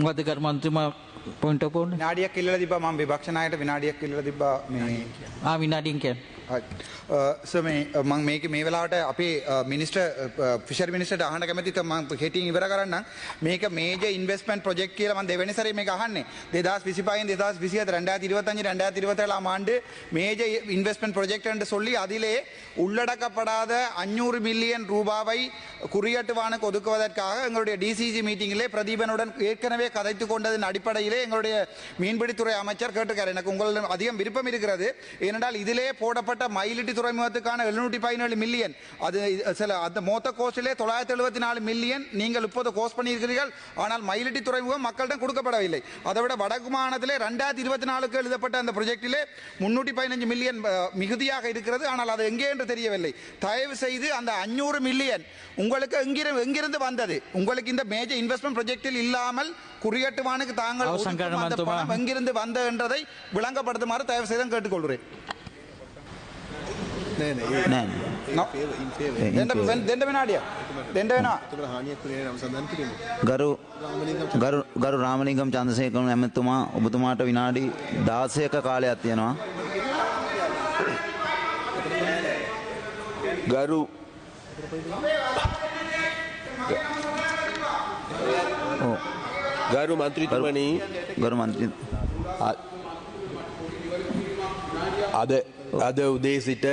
Garima point of ඕන විනාඩියක් ඉල්ලලා තිබ්බා මම විභක්ෂණායට විනාඩියක් ඉල්ලලා තිබ්බා මේ ආ විනාඩියෙන් කියන්නේ. සර් මේ මම මේක මේ වෙලාවට අපේ මිනිස්ටර් ෆිෂර් මිනිස්ටර්ට අහන්න කැමතිද? මම හෙටින් ඉවර කරන්නම්. මේක මේජර් ඉන්වෙස්ට්මන්ට් ප්‍රොජෙක්ට් කියලා මම දෙවෙනි සැරේ මේක අහන්නේ. 2025 න් 2027 2025 2026 ஆம் ஆண்டு மேஜர் இன்வெஸ்ட்மெண்ட் ப்ரொஜெக்ட் என்று சொல்லி அதிலே உள்ளடக்கப்படாத அஞ்சூறு மில்லியன் ரூபாவை குறியட்டுவானுக்கு ஒதுக்குவதற்காக எங்களுடைய டிசிசி மீட்டிங்கிலே பிரதீபனுடன் ஏற்கனவே கதைத்து கொண்டதன் அடிப்படையில் இதிலே எங்களுடைய மீன்பிடித்துறை அமைச்சர் கேட்டுக்கார் எனக்கு உங்களிடம் அதிகம் விருப்பம் இருக்கிறது. ஏனென்றால் இதிலே போடப்பட்ட மயிலிட்டி துறைமுகத்துக்கான எழுநூற்றி பதினேழு மில்லியன் அது சில அந்த மொத்த கோஸ்டிலே தொள்ளாயிரத்தி எழுபத்தி நாலு மில்லியன் நீங்கள் இப்போது கோஸ்ட் பண்ணியிருக்கிறீர்கள். ஆனால் மயிலிட்டி துறைமுகம் மக்களிடம் கொடுக்கப்படவில்லை. அதை விட வடக்கு மாநிலத்திலே ரெண்டாயிரத்தி இருபத்தி நாலுக்கு எழுதப்பட்ட அந்த ப்ரொஜெக்டிலே முன்னூற்றி பதினஞ்சு மில்லியன் மிகுதியாக இருக்கிறது. ஆனால் அது எங்கே என்று தெரியவில்லை. தயவு செய்து அந்த அஞ்சூறு மில்லியன் உங்களுக்கு எங்கிருந்து எங்கிருந்து வந்தது? உங்களுக்கு இந்த மேஜர் இன்வெஸ்ட்மெண்ட் ப்ரொஜெக்டில் இல்லாமல் குறியட்டுவானுக்கு தாங்கள் அவசரம் ஒதுக்கும் அந்த கருமாந்துமா. பணம் எங்கிருந்து வந்தது என்றதை விளங்கப்படுத்துமாறு தயவு செய்து கேட்டுக்கொள்கிறேன் නෑ නෑ නෑ නෑ. No. ඉන් ෆේවර් දෙන්න දෙන්න වෙනාඩිය දෙන්න වෙනවා එතකොට හානියක් වුණේ නම් සඳහන් කිරීම ගරු ගරු ගරු රාමලිංගම් චන්දසේකරන ඇමතුමා ඔබතුමාට විනාඩි 16ක කාලයක් තියෙනවා. ගරු ඔව්. ගරු මන්ත්‍රීතුමනී. ගරු මන්ත්‍රී. අද අද උදේ සිට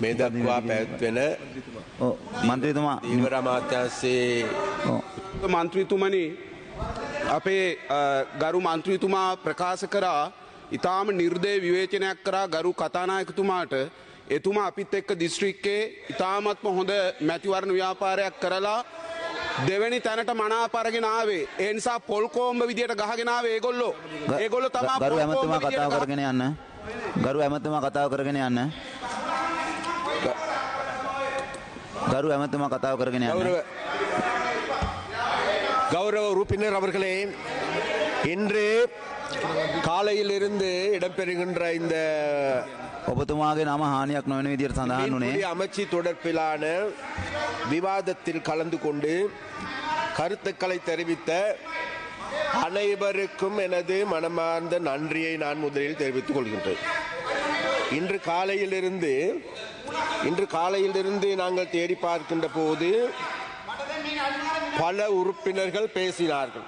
මේ දක්වා පැත්වෙන ඔව් මන්ත්‍රීතුමා. දීවර අමාත්‍යන්සේ. මන්ත්‍රීතුමනි අපේ ගරු මන්ත්‍රීතුමා ප්‍රකාශ කරා ඉතාම නිර්දය විවේචනයක් කරා ගරු කතානායකතුමාට. එතුමා අපිත් එක්ක දිස්ත්‍රික්කේ ඉතාමත්ම හොඳ මැතිවරණ ව්‍යාපාරයක් කරලා දෙවැනි තැනට මනාපරගෙන ආවේ ඒ නිසා පොල්කෝම්බ විදියට ගහගෙනාව ඒගොල්ලෝ ග- ඒගොල්ලෝ තමා ගරු පොල් ඇමතුමා කෝම්බ විදියට කතාව ගහ- කරගෙන යන්න. ගරු ඇමතුමා කතාව කරගෙන යන්න. ගරු ඇමතුමා කතාව කරගෙන යන්න. கௌரவ கௌரவ உறுப்பினர் அவர்களே இன்று காலையிலிருந்து இடம்பெறுகின்ற இந்த ඔබතුමාගේ නම හානියක් නොවන විදියට සඳහන් மீன்பிடி වුණේ அமைச்சு தொடர்பிலான விவாதத்தில் கலந்து கொண்டு கருத்துக்களை தெரிவித்த அனைவருக்கும் எனது மனமார்ந்த நன்றியை நான் முதலில் தெரிவித்துக் கொள்கின்றேன் இன்று காலையிலிருந்து இன்று காலையிலிருந்து நாங்கள் தேடி பார்க்கின்ற போது பல உறுப்பினர்கள் பேசினார்கள்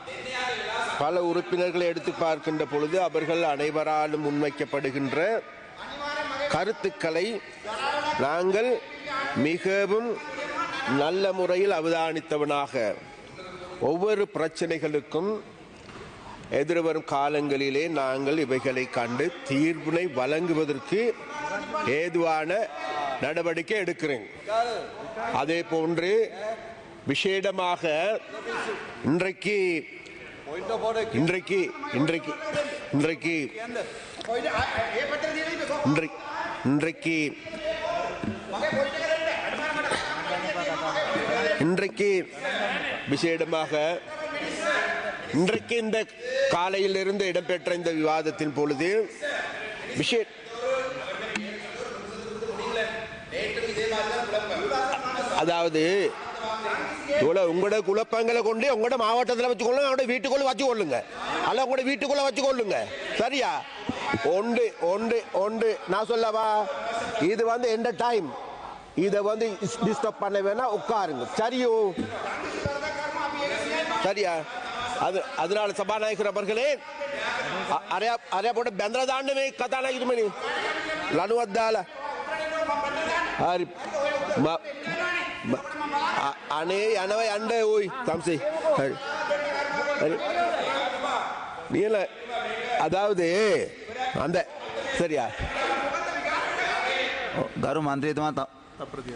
பல உறுப்பினர்களை எடுத்து பார்க்கின்ற பொழுது அவர்கள் அனைவராலும் முன்வைக்கப்படுகின்ற கருத்துக்களை நாங்கள் மிகவும் நல்ல முறையில் அவதானித்தவனாக. ஒவ்வொரு பிரச்சனைகளுக்கும் எதிர்வரும் காலங்களிலே நாங்கள் இவைகளை கண்டு தீர்வினை வழங்குவதற்கு ஏதுவான நடவடிக்கை எடுக்கிறேன். அதே போன்று விசேடமாக இன்றைக்கு இன்றைக்கு இன்றைக்கு இன்றைக்கு இன்றைக்கு இன்றைக்கு இன்றைக்கு விசேடமாக இன்றைக்கு இந்த காலையிலிருந்து இடம்பெற்ற இந்த விவாதத்தின் பொழுது விஷே அதாவது இவ்வளோ உங்களோட குழப்பங்களை கொண்டு உங்களோட மாவட்டத்தில் வச்சுக்கொள்ளுங்க அவங்களோட வீட்டுக்குள்ளே வச்சுக்கொள்ளுங்க. அல்ல உங்களோட வீட்டுக்குள்ளே வச்சுக்கொள்ளுங்க. சரியா? ஒன்று ஒன்று ஒன்று. நான் சொல்லவா? இது வந்து எந்த டைம் இதை வந்து டிஸ்டர்ப் பண்ண வேணா உட்காருங்க. சரியோ? சரியா? அது அதனால சபாநாயகர் அவர்களே ಅರೆ ಅರೆ ಪೋಟ ಬೆಂದ್ರದಾಂಡನೇ ಕಥಾನಾಗಿದ್ದು ಮನಿ ಲನುವದ್ದಾಲ ಅರಿ ලනුවත් දාලා හරි ම- ම- අ- අනේ යනව යන්න ඕයි තම්සේ හරි හරි நீல அதாவது அந்த சரியா ඔව්. ගරු මන්ත්‍රීතුමා ත-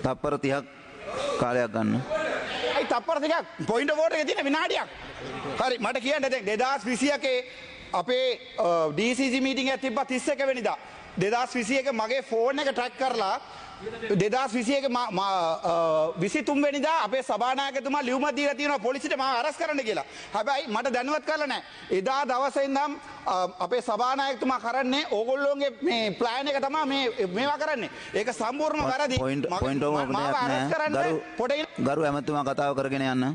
තප්පර 30ක් කාලයක් ගන්න. ඇයි තප්පර දෙකක් පොයින්ට ෝට තින විනාඩියක් හරි මට කියන්න දැන් දෙදස් විසියකේ අපේ ඩීසිසි මීටිං තිබ තිස්සක වෙනිදා දෙදස් විසියක මගේ ෆෝන් එක ට්‍රක් කරලා දෙදස් විසියක විසිතුන්වෙනිදා අපේ සභානායකතුමා ලියවමත් දී තියන පොලිසිට ම අරස් කරන්න කියලා හැබැයි මට දැනුවත් කරල නෑ එදා දවසෙන්දම් අපේ සභානායකතුමා කරන්නේ ඕගොල්ලෝගේ මේ ප්ලෑන එක තමා මේවා කරන්නේ ඒක සම්පූර්ණ වැරදි පොයින්ට් පොයින්ට් මාව ඔක්කොම අරස් දෙයක් කරන්න නෑ. පොට ගරු ගරු ඇමතුමා කතාව කරගෙන යන්න.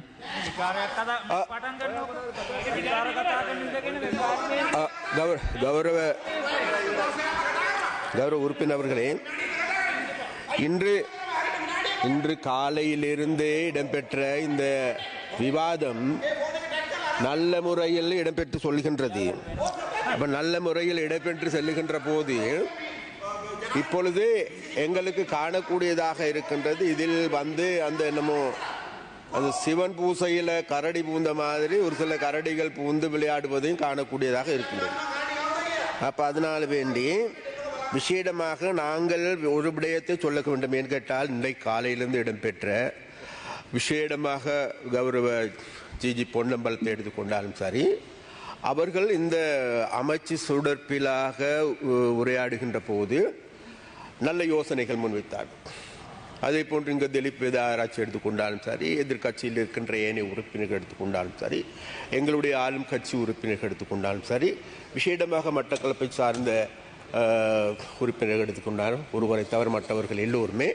அ, கௌர கௌரவ கௌரவ உறுப்பினர் அவர்களே இன்று இன்று காலையிலிருந்தே இடம்பெற்ற இந்த விவாதம் நல்ல முறையில் இடம்பெற்று சொல்கின்றது. அப்போ நல்ல முறையில் இடம்பெற்று செல்லுகின்ற போது இப்பொழுது எங்களுக்கு காணக்கூடியதாக இருக்கின்றது. இதில் வந்து அந்த என்னமோ அந்த சிவன் பூசையில் கரடி பூந்த மாதிரி ஒரு சில கரடிகள் பூந்து விளையாடுவதையும் காணக்கூடியதாக இருக்கின்றது. அப்போ அதனால் வேண்டி விசேடமாக நாங்கள் ஒரு விடயத்தை சொல்ல வேண்டும் ஏன்னு கேட்டால் இன்றைக்கு காலையிலிருந்து இடம்பெற்ற விசேடமாக கௌரவ ஜிஜி பொன்னம்பலத்தை எடுத்துக்கொண்டாலும் சரி அவர்கள் இந்த அமைச்சு சுடற்பிலாக உரையாடுகின்ற போது நல்ல யோசனைகள் முன்வைத்தார்கள் அதே போன்று இங்கே திலீப் வேதாராய்ச்சி எடுத்துக்கொண்டாலும் சரி எதிர்க்கட்சியில் இருக்கின்ற ஏனைய உறுப்பினர்கள் எடுத்துக்கொண்டாலும் சரி எங்களுடைய ஆளும் கட்சி உறுப்பினர்கள் எடுத்துக்கொண்டாலும் சரி விசேடமாக மட்டக்களப்பை சார்ந்த அஹ், எடுத்துக்கொண்டார். ஒருவரை தவிர மற்றவர்கள் எல்லோருமே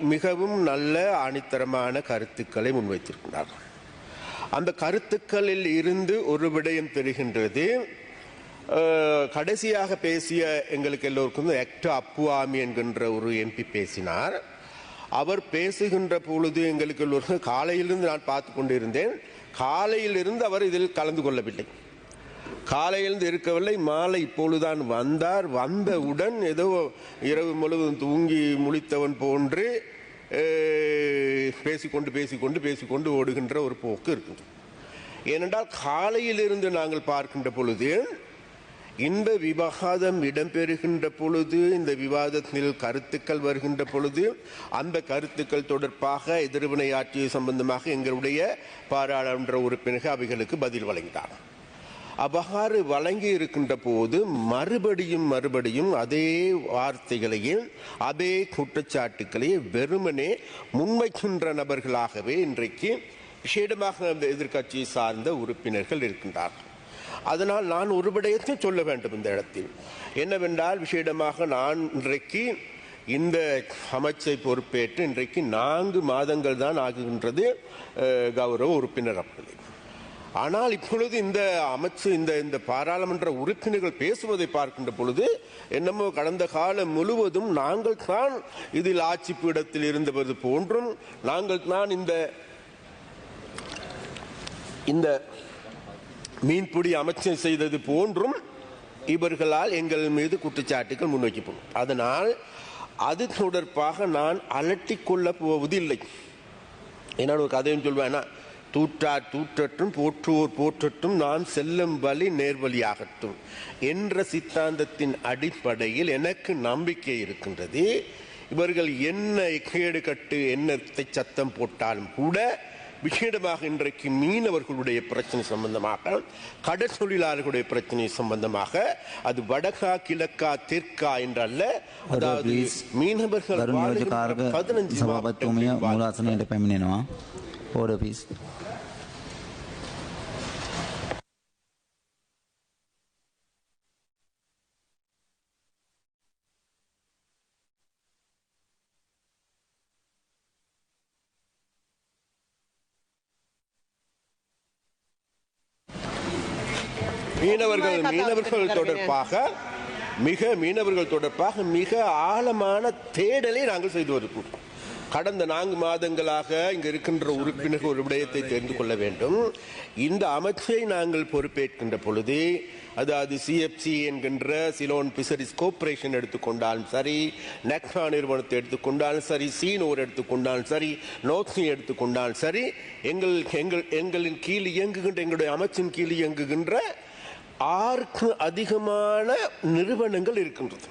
மிகவும் நல்ல ஆணித்தரமான கருத்துக்களை முன்வைத்திருக்கின்றார்கள் அந்த கருத்துக்களில் இருந்து ஒரு விடயம் தெரிகின்றது. கடைசியாக பேசிய எங்களுக்கு எல்லோருக்கும் எக்ட அப்புவாமி என்கின்ற ஒரு எம்பி பேசினார். அவர் பேசுகின்ற பொழுது எங்களுக்கு எல்லோருக்கும் காலையிலிருந்து நான் பார்த்து கொண்டிருந்தேன். காலையிலிருந்து அவர் இதில் கலந்து கொள்ளவில்லை. காலையிலிருந்து இருக்கவில்லை மாலை இப்பொழுதுதான் வந்தார். வந்தவுடன் ஏதோ இரவு முழுவதும் தூங்கி முழித்தவன் போன்று பேசிக்கொண்டு பேசிக்கொண்டு பேசிக்கொண்டு ஓடுகின்ற ஒரு போக்கு இருக்குது ஏனென்றால் காலையிலிருந்து நாங்கள் பார்க்கின்ற பொழுது இந்த விவாதம் இடம்பெறுகின்ற பொழுது இந்த விவாதத்தில் கருத்துக்கள் வருகின்ற பொழுது அந்த கருத்துக்கள் தொடர்பாக எதிர்வினையாற்றிய சம்பந்தமாக எங்களுடைய பாராளுமன்ற உறுப்பினர்கள் அவைகளுக்கு பதில் வழங்கினார் அவ்வாறு வழங்கி இருக்கின்ற போது மறுபடியும் மறுபடியும் அதே வார்த்தைகளையும் அதே குற்றச்சாட்டுக்களையும் வெறுமனே முன்வைக்கின்ற நபர்களாகவே இன்றைக்கு விஷேடமாக அந்த எதிர்க்கட்சியை சார்ந்த உறுப்பினர்கள் இருக்கின்றார்கள். அதனால் நான் ஒரு விடயத்தை சொல்ல வேண்டும் இந்த இடத்தில். என்னவென்றால் விஷேடமாக நான் இன்றைக்கு இந்த அமைச்சை பொறுப்பேற்று இன்றைக்கு நான்கு மாதங்கள் தான் ஆகுகின்றது கௌரவ உறுப்பினர் அப்படி ஆனால் இப்பொழுது இந்த அமைச்சு இந்த இந்த பாராளுமன்ற உறுப்பினர்கள் பேசுவதை பார்க்கின்ற பொழுது என்னமோ கடந்த காலம் முழுவதும் நாங்கள் தான் இதில் ஆட்சி பீடத்தில் இருந்தவது போன்றும் நாங்கள் தான் இந்த இந்த மீன்பிடி அமைச்சர் செய்தது போன்றும் இவர்களால் எங்கள் மீது குற்றச்சாட்டுகள் முன்வைக்கப்படும். அதனால் அது தொடர்பாக நான் அலட்டிக்கொள்ள போவதில்லை. என்னோட ஒரு கதையும் சொல்வேன்னா தூற்றார் தூற்றட்டும் போற்றுவோர் போற்றட்டும் நான் செல்லும் வழி நேர்வழியாகட்டும் என்ற சித்தாந்தத்தின் அடிப்படையில் எனக்கு நம்பிக்கை இருக்கின்றது. இவர்கள் என்ன கேடு கட்டு என்னத்தை சத்தம் போட்டாலும் கூட விசேடமாக இன்றைக்கு மீனவர்களுடைய பிரச்சனை சம்பந்தமாக கடல் தொழிலாளர்களுடைய பிரச்சனை சம்பந்தமாக அது வடகா கிழக்கா தெற்கா என்றல்ல அதாவது மீனவர்கள் பதினஞ்சு மீனவர்கள் மீனவர்கள் தொடர்பாக மிக மீனவர்கள் தொடர்பாக மிக ஆழமான தேடலை நாங்கள் செய்து வருகிறோம். கடந்த நான்கு மாதங்களாக இங்க இருக்கின்ற உறுப்பினர்கள் ஒரு விடயத்தை தெரிந்து கொள்ள வேண்டும். இந்த அமைச்சை நாங்கள் பொறுப்பேற்கின்ற பொழுது அதாவது சிஎஃப்சி என்கின்ற சிலோன் பிசரிஸ் கோர்பரேஷன் எடுத்துக்கொண்டாலும் சரி நெக்னா நிறுவனத்தை எடுத்துக்கொண்டாலும் சரி சீனோர் எடுத்துக்கொண்டாலும் சரி நோத்னி எடுத்துக்கொண்டாலும் சரி எங்கள் எங்கள் எங்களின் கீழ் இயங்குகின்ற எங்களுடைய அமைச்சின் கீழ் இயங்குகின்ற ஆறுக்கு அதிகமான நிறுவனங்கள் இருக்கின்றது.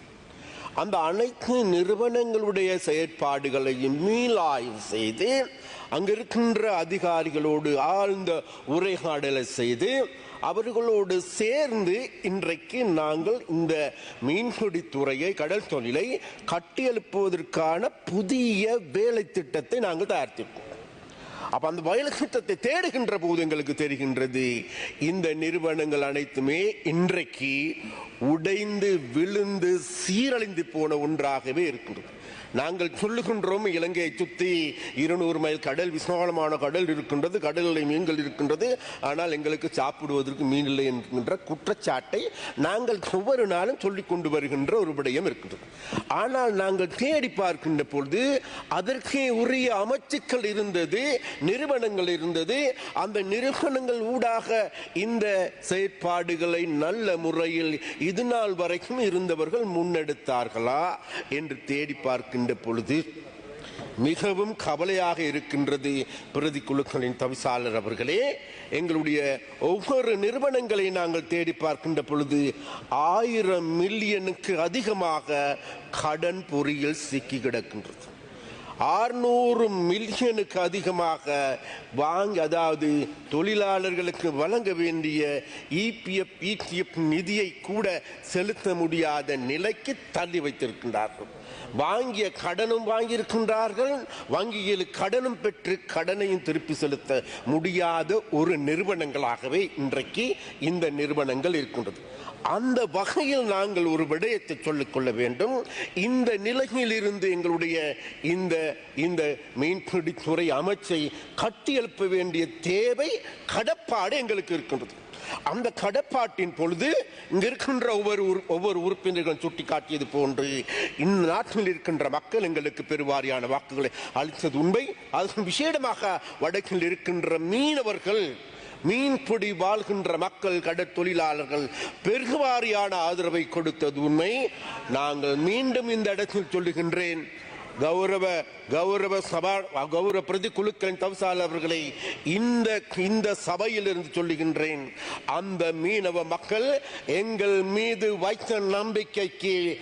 அந்த அனைத்து நிறுவனங்களுடைய செயற்பாடுகளையும் மீளாய்வு செய்து அங்கே இருக்கின்ற அதிகாரிகளோடு ஆழ்ந்த உரையாடலை செய்து அவர்களோடு சேர்ந்து இன்றைக்கு நாங்கள் இந்த மீன்பிடித்துறையை கடல் தொழிலை கட்டியெழுப்புவதற்கான புதிய வேலை திட்டத்தை நாங்கள் தயாரித்திருக்கோம். அப்ப அந்த வயல் திட்டத்தை தேடுகின்ற போது எங்களுக்கு தெரிகின்றது. இந்த நிறுவனங்கள் அனைத்துமே இன்றைக்கு உடைந்து விழுந்து சீரழிந்து போன ஒன்றாகவே இருக்கின்றது நாங்கள் சொல்லுகின்றோம் இலங்கையை சுற்றி இருநூறு மைல் கடல் விசாலமான கடல் இருக்கின்றது கடலில் மீன்கள் இருக்கின்றது. ஆனால் எங்களுக்கு சாப்பிடுவதற்கு மீன் இல்லை என்கின்ற குற்றச்சாட்டை நாங்கள் ஒவ்வொரு நாளும் சொல்லிக் கொண்டு வருகின்ற ஒரு விடயம் இருக்கின்றது ஆனால் நாங்கள் தேடி பார்க்கின்ற பொழுது அதற்கே உரிய அமைச்சுக்கள் இருந்தது நிறுவனங்கள் இருந்தது. அந்த நிறுவனங்கள் ஊடாக இந்த செயற்பாடுகளை நல்ல முறையில் இது நாள் வரைக்கும் இருந்தவர்கள் முன்னெடுத்தார்களா என்று தேடி பார்க்கின்ற பொழுது மிகவும் கவலையாக இருக்கின்றது பிரதி குழுக்களின் தவிசாளர் அவர்களே. எங்களுடைய ஒவ்வொரு நிறுவனங்களை நாங்கள் தேடி பார்க்கின்ற பொழுது ஆயிரம் மில்லியனுக்கு அதிகமாக கடன் பொறியில் சிக்கி கிடக்கின்றது. ஆறுநூறு மில்லியனுக்கு அதிகமாக வாங்கி அதாவது தொழிலாளர்களுக்கு வழங்க வேண்டிய இபிஎஃப் இடிஎஃப் நிதியை கூட செலுத்த முடியாத நிலைக்கு தள்ளி வைத்திருக்கின்றார்கள். வாங்கிய கடனும் வாங்கியிருக்கின்றார்கள். வங்கியில் கடனும் பெற்று கடனையும் திருப்பி செலுத்த முடியாத ஒரு நிறுவனங்களாகவே இன்றைக்கு இந்த நிறுவனங்கள் இருக்கின்றது. அந்த வகையில் நாங்கள் ஒரு விடயத்தை சொல்லிக்கொள்ள வேண்டும். இந்த நிலையில் இருந்து எங்களுடைய இந்த இந்த மீன்பிடித்துறை அமைச்சை கட்டியெழுப்ப வேண்டிய தேவை கடப்பாடு எங்களுக்கு இருக்கின்றது. அந்த கடப்பாட்டின் பொழுது இங்க இருக்கின்ற ஒவ்வொரு ஒவ்வொரு உறுப்பினர்களும் சுட்டிக்காட்டியது போன்று இந்நாட்டில் இருக்கின்ற மக்கள் எங்களுக்கு பெருவாரியான வாக்குகளை அளித்தது உண்மை. அது விசேடமாக வடக்கில் இருக்கின்ற மீனவர்கள் மீன்பிடி வாழ்கின்ற மக்கள் கடற்தொழிலாளர்கள் பெருவாரியான ஆதரவை கொடுத்தது உண்மை. நாங்கள் மீண்டும் இந்த இடத்தில் சொல்லுகின்றேன். கௌரவ கௌரவ சபா கௌரவ பிரதி குழுக்களின் தவசால் அவர்களை இந்த இந்த சபையில் இருந்து சொல்லுகின்றேன். அந்த மீனவ மக்கள் எங்கள் மீது வைத்த நம்பிக்கைக்கு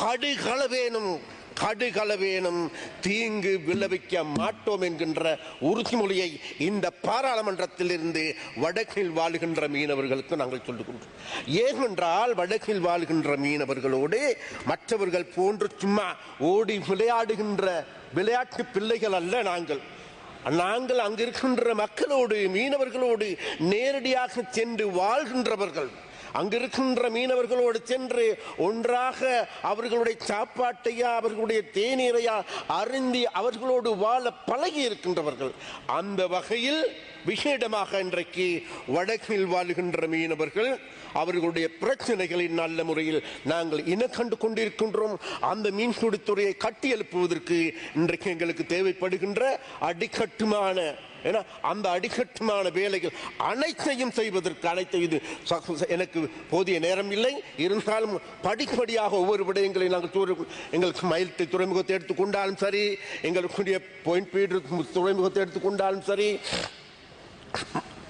கடுகளவேனும் கடுகளவேனும் தீங்கு விளைவிக்க மாட்டோம் என்கின்ற உறுதிமொழியை இந்த பாராளுமன்றத்தில் இருந்து வடக்கில் வாழுகின்ற மீனவர்களுக்கு நாங்கள் சொல்லுகின்றோம் ஏனென்றால் வடக்கில் வாழுகின்ற மீனவர்களோடு மற்றவர்கள் போன்று சும்மா ஓடி விளையாடுகின்ற விளையாட்டு பிள்ளைகள் அல்ல நாங்கள். நாங்கள் அங்கிருக்கின்ற மக்களோடு மீனவர்களோடு நேரடியாக சென்று வாழ்கின்றவர்கள். அங்கிருக்கின்ற மீனவர்களோடு சென்று ஒன்றாக அவர்களுடைய சாப்பாட்டையா அவர்களுடைய தேநீரையா அருந்தி அவர்களோடு வாழ பழகி இருக்கின்றவர்கள். அந்த வகையில் விசேடமாக இன்றைக்கு வடக்கில் வாழுகின்ற மீனவர்கள் அவர்களுடைய பிரச்சனைகளை நல்ல முறையில் நாங்கள் இன கண்டு கொண்டிருக்கின்றோம். அந்த மீன்பிடித்துறையை கட்டி எழுப்புவதற்கு இன்றைக்கு எங்களுக்கு தேவைப்படுகின்ற அடிக்கட்டுமான ஏன்னா அந்த அடிக்கட்டுமான வேலைகள் அனைத்தையும் செய்வதற்கு அனைத்து இது எனக்கு போதிய நேரம் இல்லை. இருந்தாலும் படிப்படியாக ஒவ்வொரு விடயங்களை நாங்கள் துறை- எங்களுக்கு மயிலத்தை துறைமுகத்தை எடுத்துக்கொண்டாலும் சரி எங்களுக்குரிய பாயிண்ட் பீடு துறைமுகத்தை எடுத்துக்கொண்டாலும் சரி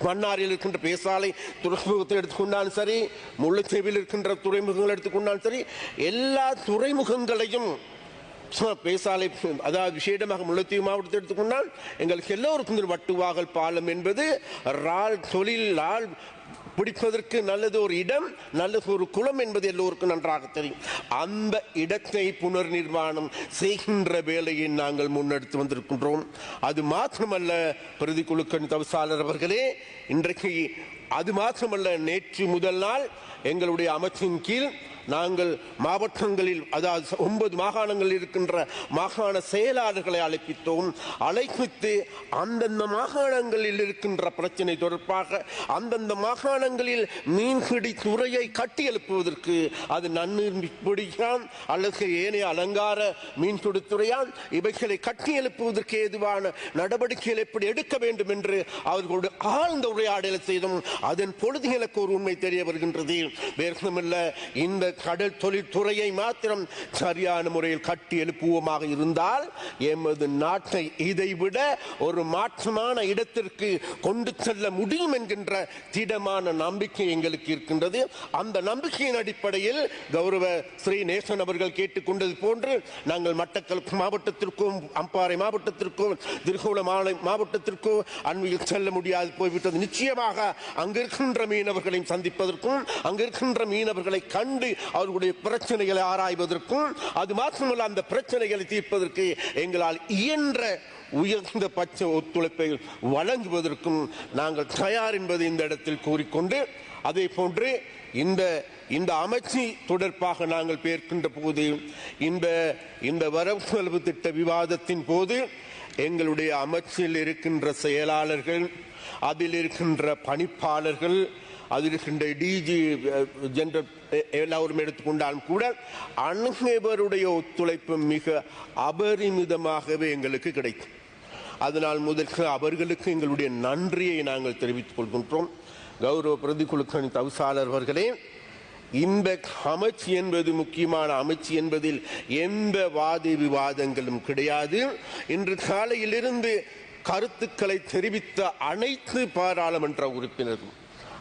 மன்னாரில் இருக்கின்ற பேசாலை துறைமுகத்தை எடுத்துக்கொண்டாலும் சரி முல்லைத்தீவில் இருக்கின்ற துறைமுகங்கள் எடுத்துக்கொண்டாலும் சரி எல்லா துறைமுகங்களையும் பேசாலை அதாவது விசேடமாக முல்லைத்தீவு மாவட்டத்தை எடுத்துக்கொண்டால் எங்களுக்கு எல்லோருக்கும் வட்டுவாகல் பாலம் என்பது ரால் தொழில் ஆள் பிடிப்பதற்கு நல்லது ஒரு இடம் நல்லது ஒரு குளம் என்பது எல்லோருக்கும் நன்றாக தெரியும். அந்த இடத்தை புனர் நிர்மாணம் செய்கின்ற வேலையை நாங்கள் முன்னெடுத்து வந்திருக்கின்றோம். அது மாத்திரமல்ல பிரதி குழுக்களின் தவிசாளர் அவர்களே இன்றைக்கு அது மாத்திரமல்ல நேற்று முதல் நாள் எங்களுடைய அமைச்சின் கீழ் நாங்கள் மாவட்டங்களில் அதாவது ஒன்பது மாகாணங்களில் இருக்கின்ற மாகாண செயலாளர்களை அழைப்பித்தோம். அழைப்பித்து அந்தந்த மாகாணங்களில் இருக்கின்ற பிரச்சனை தொடர்பாக அந்தந்த மாகாணங்களில் மீன்பிடி துறையை கட்டி எழுப்புவதற்கு அது நன்னீர் பிடிக்கான் அல்லது ஏனைய அலங்கார மீன்பிடித்துறையான் இவைகளை கட்டி எழுப்புவதற்கு ஏதுவான நடவடிக்கைகள் எப்படி எடுக்க வேண்டும் என்று அவர்களோடு ஆழ்ந்த உரையாடலை செய்தோம். அதன் பொழுது எனக்கு ஒரு உண்மை தெரிய வருகின்றது. வேறுமில்ல இந்த கடல் தொழில்துறையை மாத்திரம் சரியான முறையில் கட்டி எழுப்புவோமாக இருந்தால் எமது நாட்டை இதைவிட ஒரு மாற்றமான இடத்திற்கு கொண்டு செல்ல முடியும் என்கின்ற திடமான நம்பிக்கை எங்களுக்கு இருக்கின்றது. அந்த நம்பிக்கையின் அடிப்படையில் கௌரவ ஸ்ரீ நேசன் அவர்கள் கேட்டுக்கொண்டது போன்று நாங்கள் மட்டக்களப்பு மாவட்டத்திற்கும் அம்பாறை மாவட்டத்திற்கும் திருகோணமலை மாவட்டத்திற்கும் அண்மையில் செல்ல முடியாது போய்விட்டது. நிச்சயமாக அங்கிருக்கின்ற மீனவர்களையும் சந்திப்பதற்கும் அங்கிருக்கின்ற மீனவர்களை கண்டு அவர்களுடைய பிரச்சனைகளை ஆராய்வதற்கும் அது மாத்திரமல்ல அந்த பிரச்சனைகளை தீர்ப்பதற்கு எங்களால் இயன்ற உயர்ந்த பட்ச ஒத்துழைப்பை வழங்குவதற்கும் நாங்கள் தயார் என்பதை இந்த இடத்தில் கூறிக்கொண்டு அதே போன்று இந்த இந்த அமைச்சு தொடர்பாக நாங்கள் பேர்க்கின்ற போது இந்த இந்த வரவு செலவு திட்ட விவாதத்தின் போது எங்களுடைய அமைச்சில் இருக்கின்ற செயலாளர்கள் அதில் இருக்கின்ற பணிப்பாளர்கள் அதில் இருக்கின்ற டிஜி ஜென்ரல் எல்லாரும் எடுத்துக்கொண்டாலும் கூட அனைவருடைய ஒத்துழைப்பு மிக அபரிமிதமாகவே எங்களுக்கு கிடைக்கும் அதனால் முதற்கு அவர்களுக்கு எங்களுடைய நன்றியை நாங்கள் தெரிவித்துக் கொள்கின்றோம் கௌரவ பிரதிகுழுக்களின் தவிசாளர் அவர்களே இந்த அமைச்சு என்பது முக்கியமான அமைச்சு என்பதில் எந்த வாதி விவாதங்களும் கிடையாது இன்று காலையிலிருந்து கருத்துக்களை தெரிவித்த அனைத்து பாராளுமன்ற உறுப்பினர்கள்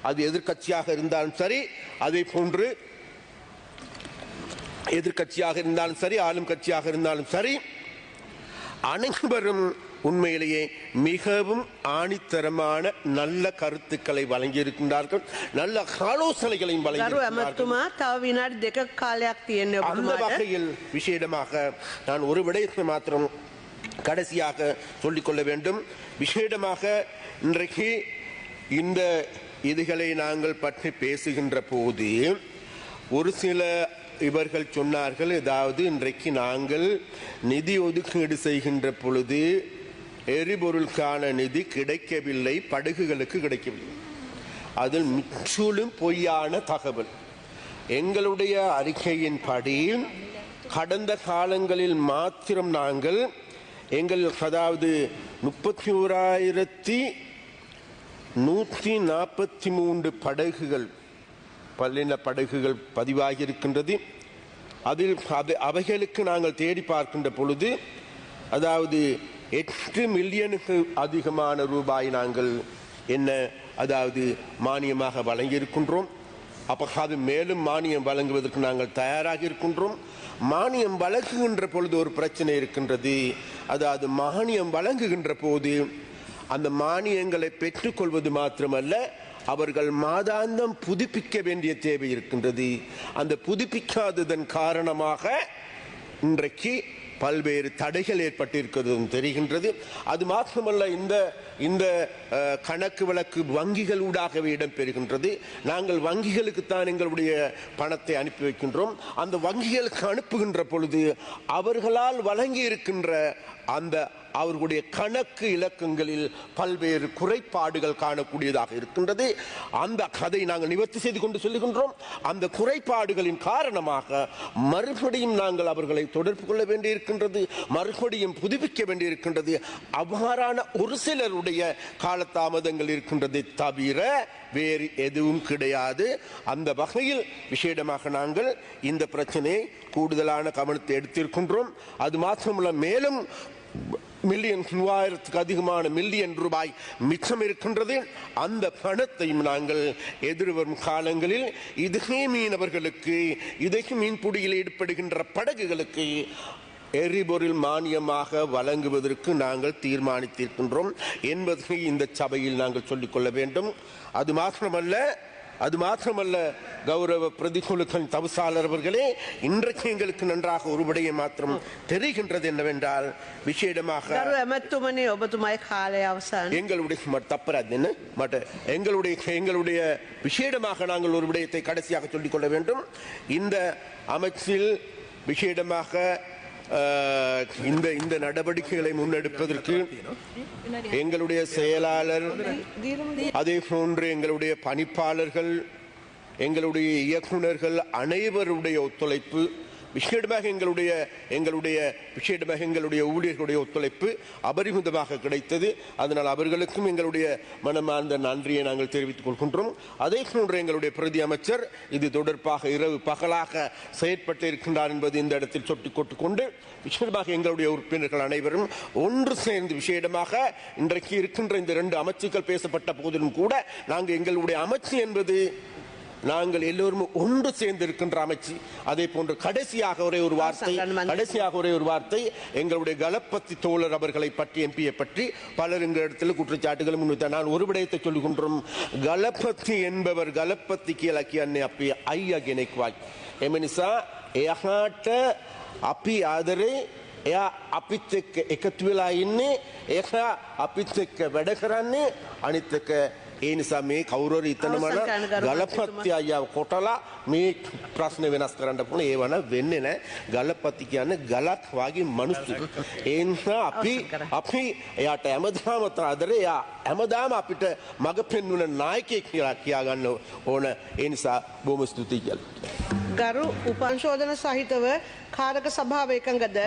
அது எதிர்கட்சியாக இருந்தாலும் சரி அதே போன்று எதிர்கட்சியாக இருந்தாலும் சரி ஆளும் கட்சியாக இருந்தாலும் சரி அனைவரும் உண்மையிலேயே மிகவும் ஆணித்தரமான நல்ல கருத்துக்களை வழங்கியிருக்கின்றார்கள் நல்ல ஆலோசனைகளையும் அந்த வகையில் விசேடமாக நான் ஒரு விடயத்தை மாத்திரம் கடைசியாக சொல்லிக்கொள்ள வேண்டும். விசேடமாக இன்றைக்கு இந்த இதுகளை நாங்கள் பற்றி பேசுகின்ற போது ஒரு சில இவர்கள் சொன்னார்கள் ஏதாவது இன்றைக்கு நாங்கள் நிதி ஒதுக்கீடு செய்கின்ற பொழுது எரிபொருளுக்கான நிதி கிடைக்கவில்லை படகுகளுக்கு கிடைக்கவில்லை. அதில் முற்றிலும் பொய்யான தகவல். எங்களுடைய அறிக்கையின்படி கடந்த காலங்களில் மாத்திரம் நாங்கள் எங்கள் அதாவது முப்பத்தி ஓராயிரத்தி நூற்றி நாற்பத்தி மூன்று படகுகள் பல்லின படகுகள் பதிவாகியிருக்கின்றது. அதில் அவை- அவைகளுக்கு நாங்கள் தேடி பார்க்கின்ற பொழுது அதாவது எட்டு மில்லியனுக்கு அதிகமான ரூபாய் நாங்கள் என்ன அதாவது மானியமாக வழங்கியிருக்கின்றோம். அப்போ அது மேலும் மானியம் வழங்குவதற்கு நாங்கள் தயாராக இருக்கின்றோம். மானியம் வழங்குகின்ற பொழுது ஒரு பிரச்சனை இருக்கின்றது. அதாவது மானியம் வழங்குகின்ற போது அந்த மானியங்களை பெற்றுக்கொள்வது மாத்திரமல்ல அவர்கள் மாதாந்தம் புதுப்பிக்க வேண்டிய தேவை இருக்கின்றது. அந்த புதுப்பிக்காததன் காரணமாக இன்றைக்கு பல்வேறு தடைகள் ஏற்பட்டிருக்கிறதும் தெரிகின்றது. அது மாத்திரமல்ல இந்த இந்த கணக்கு வழக்கு வங்கிகள் ஊடாகவே இடம்பெறுகின்றது. நாங்கள் வங்கிகளுக்கு தான் எங்களுடைய பணத்தை அனுப்பி வைக்கின்றோம். அந்த வங்கிகளுக்கு அனுப்புகின்ற பொழுது அவர்களால் வழங்கி இருக்கின்ற அந்த அவர்களுடைய கணக்கு இலக்கங்களில் பல்வேறு குறைபாடுகள் காணக்கூடியதாக இருக்கின்றது. அந்த கதை நாங்கள் நிவர்த்தி செய்து கொண்டு சொல்லுகின்றோம். அந்த குறைபாடுகளின் காரணமாக மறுபடியும் நாங்கள் அவர்களை தொடர்பு கொள்ள வேண்டியிருக்கின்றது மறுபடியும் புதுப்பிக்க வேண்டியிருக்கின்றது. அவ்வாறான ஒரு சிலருடைய காலதாமதங்கள் இருக்கின்றது தவிர வேறு எதுவும் கிடையாது. அந்த வகையில் விசேடமாக நாங்கள் இந்த பிரச்சனையை கூடுதலான கவனத்தை எடுத்திருக்கின்றோம். அது மாத்திரமல்ல மேலும் மில்லியன் மூவாயிரத்துக்கு அதிகமான மில்லியன் ரூபாய் மிச்சம் இருக்கின்றது. அந்த பணத்தையும் நாங்கள் எதிர்வரும் காலங்களில் இதே மீனவர்களுக்கு இதே மீன்பிடியில் ஈடுபடுகின்ற படகுகளுக்கு எரிபொருள் மானியமாக வழங்குவதற்கு நாங்கள் தீர்மானித்திருக்கின்றோம் என்பதை இந்த சபையில் நாங்கள் சொல்லிக்கொள்ள வேண்டும். அது மாத்திரமல்ல அது மாத்திரமல்ல கௌரவ பிரதிகுலுக்கன் தவசாளர் அவர்களே இன்றைக்கு எங்களுக்கு நன்றாக ஒரு மாத்திரம் தெரிகின்றது என்னவென்றால் விசேடமாக எங்களுடைய தப்பராது என்ன? மற்ற எங்களுடைய எங்களுடைய விசேடமாக நாங்கள் ஒரு விடயத்தை கடைசியாக சொல்லிக்கொள்ள வேண்டும். இந்த அமைச்சில் விசேடமாக இந்த இந்த நடவடிக்கைகளை முன்னெடுப்பதற்கு எங்களுடைய செயலாளர் அதே போன்று எங்களுடைய பணிப்பாளர்கள் எங்களுடைய இயக்குனர்கள் அனைவருடைய ஒத்துழைப்பு விசேடமாக எங்களுடைய எங்களுடைய விசேடமாக எங்களுடைய ஊழியர்களுடைய ஒத்துழைப்பு அபரிமிதமாக கிடைத்தது. அதனால் அவர்களுக்கும் எங்களுடைய மனமார்ந்த நன்றியை நாங்கள் தெரிவித்துக் கொள்கின்றோம். அதே போன்று எங்களுடைய பிரதி அமைச்சர் இது தொடர்பாக இரவு பகலாக செயற்பட்டு இருக்கின்றார் என்பது இந்த இடத்தில் சொட்டிக் கொண்டு விசேடமாக எங்களுடைய உறுப்பினர்கள் அனைவரும் ஒன்று சேர்ந்து விசேடமாக இன்றைக்கு இருக்கின்ற இந்த இரண்டு அமைச்சுக்கள் பேசப்பட்ட போதிலும் கூட நாங்கள் எங்களுடைய அமைச்சு என்பது நாங்கள் எல்லோரும் ஒன்று சேர்ந்து இருக்கின்ற அமைச்சு அதே போன்று கடைசியாக ஒரே ஒரு வார்த்தை சங்கன் மந்திரி. கடைசியாக ஒரே ஒரு வார்த்தை எங்களுடைய கலப்பத்தி தோழர் அவர்களை பற்றி எம்பியை பற்றி பலர் இந்த இடத்தில் குற்றச்சாட்டுகள் முன்வைத்தார் நான் ஒரு விடயத்தை சொல்லுகின்றோம் கலப்பத்தி என்பவர் கலப்பத்திக்கு இலக்கிய அப்பி ஐயா கிணைக்குவாய் එමනිසා එයහාට අපි ආදරේ එයා අපිත් එක්ක එකතු වෙලා ඉන්නේ එයා අපිත් එක්ක වැඩ කරන්නේ අනිත් එක ඒ නිසා මේ අවසන් කරන්න ගරු ගලපත්ති අයියාව කොටලා මේ ප්‍රශ්න වෙනස් කරන්න පුළුවන්. ඒ වන වෙන්නේ නැහැ. ගලපති කියන්නේ ගලක් වගේ මිනිස්සු. ඒ නිසා අපි. අපි එයාට හැමදාම ආදරේ. එයා හැමදාම අපිට මඟ පෙන්වන නායකයෙක් කියලා කියාගන්න ඕන. ඒ නිසා බොහොම ස්තුතියි කියලා. ගරු උපංශෝධන සහිතව කාරක සභාව එකඟද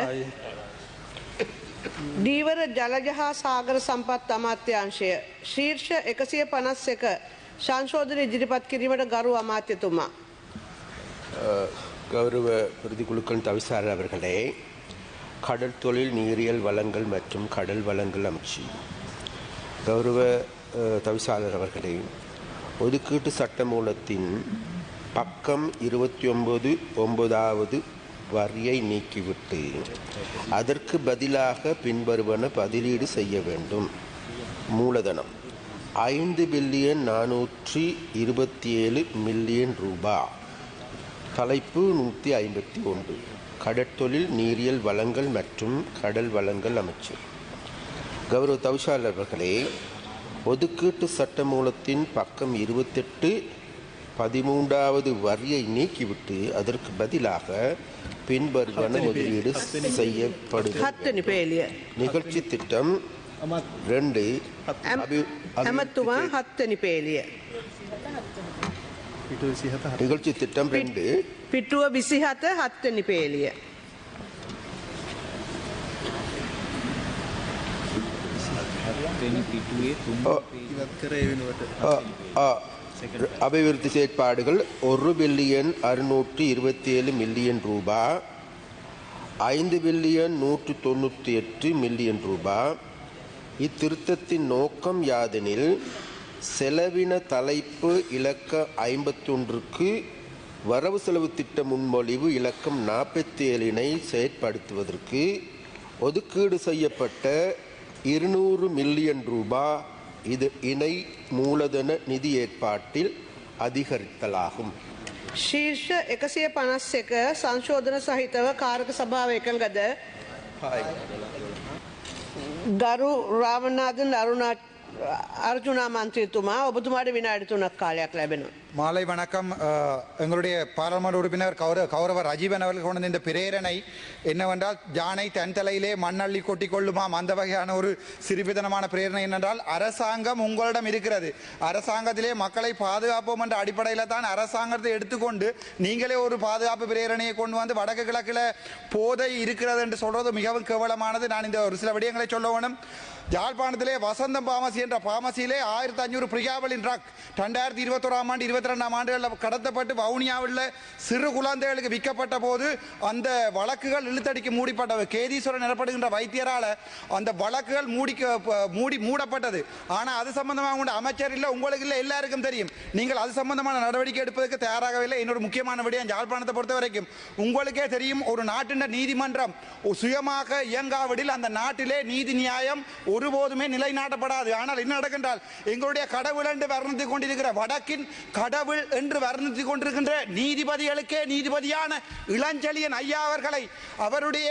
දීවර ජලජ හා සාගර සම්පත් අමාත්‍යංශය ශීර්ෂ එකසිය පනස් එක සංශෝධන ඉදිරිපත් කිරීමට ගරු අමාත්‍යතුමා. கௌரவ பிரதிக்குழுக்கள் தவிசாளர் அவர்களே கடல் தொழில் நீரியல் வளங்கள் மற்றும் கடல் வளங்கள் அமைச்சு கௌரவ அஹ், தவிசாளர் அவர்களே ஒதுக்கீட்டு சட்டமூலத்தின் பக்கம் இருபத்தி ஒன்பது ஒன்பதாவது வரியை நீக்கிவிட்டு அதற்கு பதிலாக பின்வருவன பதிலீடு செய்ய வேண்டும். மூலதனம். ஐந்து பில்லியன் நானூற்றி இருபத்தி ஏழு மில்லியன் ரூபா. தலைப்பு நூற்றி ஐம்பத்தி ஒன்று. கடற்தொழில் நீரியல் வளங்கள் மற்றும் கடல் வளங்கள் அமைச்சர். கௌரவ தவிசாளர் அவர்களே ஒதுக்கீட்டு சட்டமூலத்தின் பக்கம் இருபத்தெட்டு பதிமூன்றாவது வரியை நீக்கிவிட்டு அதற்கு பதிலாக பின்வருவன முதலீடு செய்யப்படும் හත්වනි පේලිය. நிகழ்ச்சி திட்டம் ரெண்டு ඇම- அபி- ඇමත්තුමා அபிவிருத்தி හත්වනි පේලිය. පිටු සිහත நிகழ்ச்சி திட்டம் ரெண்டு පිටුව විසිහත හත්වනි පේලිය. ඉවත් කර ඒ වෙනුවට ஆ, ஆ. அபிவிருத்தி செயற்பாடுகள் ஒரு பில்லியன் அறுநூற்றி இருபத்தி ஏழு மில்லியன் ரூபா ஐந்து பில்லியன் நூற்று தொண்ணூற்றி எட்டு மில்லியன் ரூபா. இத்திருத்தத்தின் நோக்கம் யாதெனில் செலவின தலைப்பு இலக்க ஐம்பத்தொன்றுக்கு வரவு செலவு திட்ட முன்மொழிவு இலக்கம் நாற்பத்தி ஏழினை செயற்படுத்துவதற்கு ஒதுக்கீடு செய்யப்பட்ட இருநூறு மில்லியன் ரூபாய் இது இணை மூலதன நிதி ஏற்பாட்டில் அதிகரித்தலாகும் ශීර්ෂ එකසිය පනස් එක සංශෝධන සහිතව කාරක සභාව එකඟද ගරු රාමනාදන් අරුණා அர்ஜுனாமந்திரித்துமா ஒபுதுமாடு வினாடி துணக்காலியாக லெபனும் மாலை வணக்கம். எங்களுடைய பாராளுமன்ற உறுப்பினர் கௌரவ கௌரவர் அஜீவன் அவர்கள் கொண்டு இந்த பிரேரணை என்னவென்றால் ஜானை தன் தலையிலே மண்ணள்ளி கொட்டி கொள்ளுமாம் அந்த வகையான ஒரு சிறுபிதனமான பிரேரணை என்னென்றால் அரசாங்கம் உங்களிடம் இருக்கிறது. அரசாங்கத்திலே மக்களை பாதுகாப்போம் என்ற அடிப்படையில் தான் அரசாங்கத்தை எடுத்துக்கொண்டு நீங்களே ஒரு பாதுகாப்பு பிரேரணையை கொண்டு வந்து வடக்கு கிழக்கில் போதை இருக்கிறது என்று சொல்வது மிகவும் கேவலமானது. நான் இந்த ஒரு சில விடயங்களை சொல்ல வேணும். யாழ்ப்பாணத்திலே வசந்தம் பாமசி என்ற பாமசியிலே ஆயிரத்தி அஞ்சூறு பிரிகாவலின் ட்ரக் ரெண்டாயிரத்தி இருபத்தோராம் ஆண்டு இருபத்தி ரெண்டாம் ஆண்டுகளில் கடத்தப்பட்டு வவுனியாவில் சிறு குழந்தைகளுக்கு விற்கப்பட்ட போது அந்த வழக்குகள் இழுத்தடிக்கு மூடிப்பட்டது. கேதீஸ்வரன் எனப்படுகின்ற வைத்தியரால் அந்த வழக்குகள் மூடிக்க மூடி மூடப்பட்டது. ஆனால் அது சம்பந்தமாக உண்டு அமைச்சர் இல்லை உங்களுக்கு இல்லை எல்லாருக்கும் தெரியும். நீங்கள் அது சம்பந்தமான நடவடிக்கை எடுப்பதற்கு தயாராகவில்லை. இன்னொரு முக்கியமான விடயம் யாழ்ப்பாணத்தை பொறுத்த வரைக்கும் உங்களுக்கே தெரியும் ஒரு நாட்டின் நீதிமன்றம் சுயமாக இயங்காவிடில் அந்த நாட்டிலே நீதி நியாயம் ஒருபோதுமே நிலைநாட்டப்படாது. ஆனால் என்ன நடக்கின்றால் எங்களுடைய கடவுள் என்று வர்ணித்துக் கொண்டிருக்கிற வடக்கின் கடவுள் என்று வர்ணித்துக் கொண்டிருக்கின்ற நீதிபதிகளுக்கே நீதிபதியான இளஞ்செழியன் ஐயா அவர்களை அவருடைய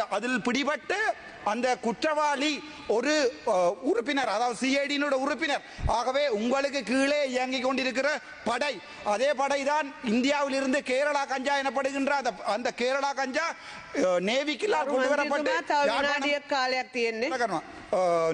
அந்த அதில் பிடிபட்டு அந்த குற்றவாளி ஒரு உறுப்பினர் அதாவது சிஐடியினுடைய உறுப்பினர். ஆகவே உங்களுக்கு கீழே இயங்கிக் கொண்டிருக்கிற படை அதே படை தான் இந்தியாவிலிருந்து கேரளா கஞ்சா எனப்படுகின்ற அந்த கேரளா கஞ்சா நேவிக்கிலா கொண்டு வரப்பட்டு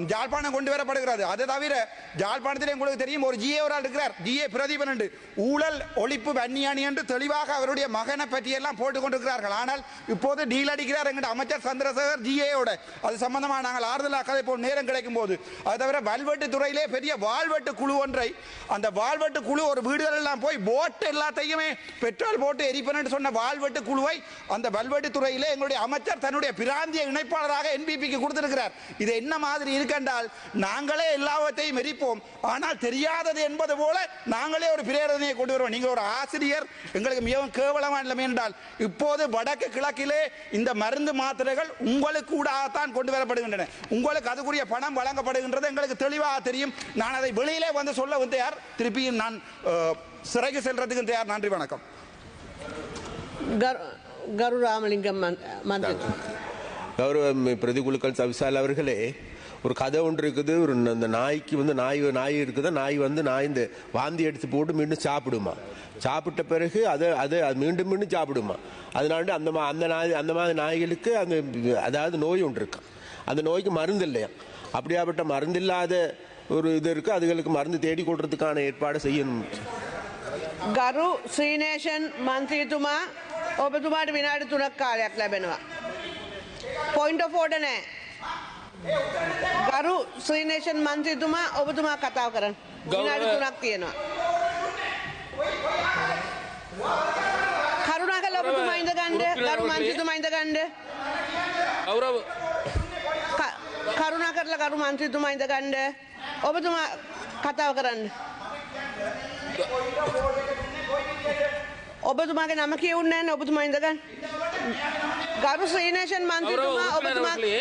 ஜாழ்ப்பாணம் கொண்டு வரப்படுகிறது அது தவிர ஜாழ்ப்பாணத்தில் உங்களுக்கு தெரியும் ஒரு ஜிஏ ஒரு ஆள் இருக்கிறார். ஜிஏ பிரதீபன் என்று. ஊழல் ஒழிப்பு வன்னியானி என்று தெளிவாக அவருடைய மகனை பற்றியெல்லாம் போட்டுக் கொண்டிருக்கிறார்கள். ஆனால் இப்போது டீல் அடிக்கிறார் எங்கிட்ட அமைச்சர் சந்திரசேகர் ஜிஏயோட. அது சம்பந்தமாக நாங்கள் ஆறுதலாக கதை போல் நேரம் கிடைக்கும் போது அது தவிர வல்வெட்டு துறையிலே பெரிய வாழ்வெட்டு குழு ஒன்றை அந்த வாழ்வெட்டு குழு ஒரு வீடுகளெல்லாம் போய் போட்டு எல்லாத்தையுமே பெட்ரோல் போட்டு எரிப்பனு சொன்ன வாழ்வெட்டு குழுவை அந்த வல்வெட்டு துறையிலே எங்களுடைய அமைச்சர் தன்னுடைய பிராந்திய இணைப்பாளராக என்பிபிக்கு கொடுத்திருக்கிறார். இது என்ன மாதிரி இருக்கென்றால் நாங்களே எல்லாவற்றையும் எரிப்போம். ஆனால் தெரியாதது என்பது போல நாங்களே ஒரு பிரேரணையை கொண்டு வருவோம். நீங்கள் ஒரு ஆசிரியர் எங்களுக்கு மிகவும் கேவலமான நிலைமை என்றால் இப்போது வடக்கு கிழக்கிலே இந்த மருந்து யாத்திரைகள் உங்களுக்கு கூடத்தான் கொண்டு வரப்படுகின்றன. உங்களுக்கு அதுக்குரிய பணம் வழங்கப்படுகின்றது எங்களுக்கு தெளிவாக தெரியும். நான் அதை வெளியிலே வந்து சொல்ல தயார். திருப்பியும் நான் சிறைக்கு செல்றதுக்கு தயார். நன்றி வணக்கம். கரு ராமலிங்கம் மந்திரி. கௌரவ பிரதிகுலுக்கள் சவிசால் அவர்களே ஒரு கதை ஒன்று இருக்குது ஒரு ந- அந்த நாய்க்கு வந்து நாய் நாய் இருக்குது நாய் வந்து நாய் இந்த வாந்தி எடுத்து போட்டு மீண்டும் சாப்பிடுமா சாப்பிட்ட பிறகு அதை அதை அது மீண்டும் மீண்டும் சாப்பிடுமா அதனால அந்த மா அந்த நாய் அந்த மாதிரி நாய்களுக்கு அந்த அதாவது நோய் ஒன்று இருக்கு அந்த நோய்க்கு மருந்து இல்லையா அப்படியாப்பட்ட மருந்து இல்லாத ஒரு இது இருக்கு அதுகளுக்கு மருந்து தேடி கொடுறதுக்கான ஏற்பாடு செய்யணும் ගරු ශ්‍රීනේෂන් මන්ත්‍රීතුමා ඔබතුමාට විනාඩි තුනක් කාලයක් ලැබෙනවා. පොයින්ට ෆෝඩ නෑ. ගරු ශ්‍රීනේෂන් මන්ත්‍රීතුමා ඔබතුමා කතාව කරන්න. විනාඩි තුනක් තියෙනවා. කරුණා කල ඔබතුමා ඉඳ ගණ්ඩ ගරු මන්ත්‍රීතුමා ඉඳ ගණ්ඩ ගෞරව කරුණා කරලා ගරු මන්ත්‍රීතුමා ඉඳ ගණ්ඩ ඔබතුමා කතාව කරන්න. ඔබතුමාගේ නම කියවුන්නේ නැහැ ඔබතුමා ඉඳගන්න. ગારું સ્ત્રીને છે ને માનતી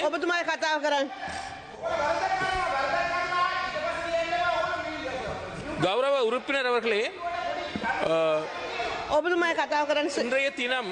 તું તમારે ખાતા કરાય கௌரவ உறுப்பினர் அவர்களே இன்றைய தினம்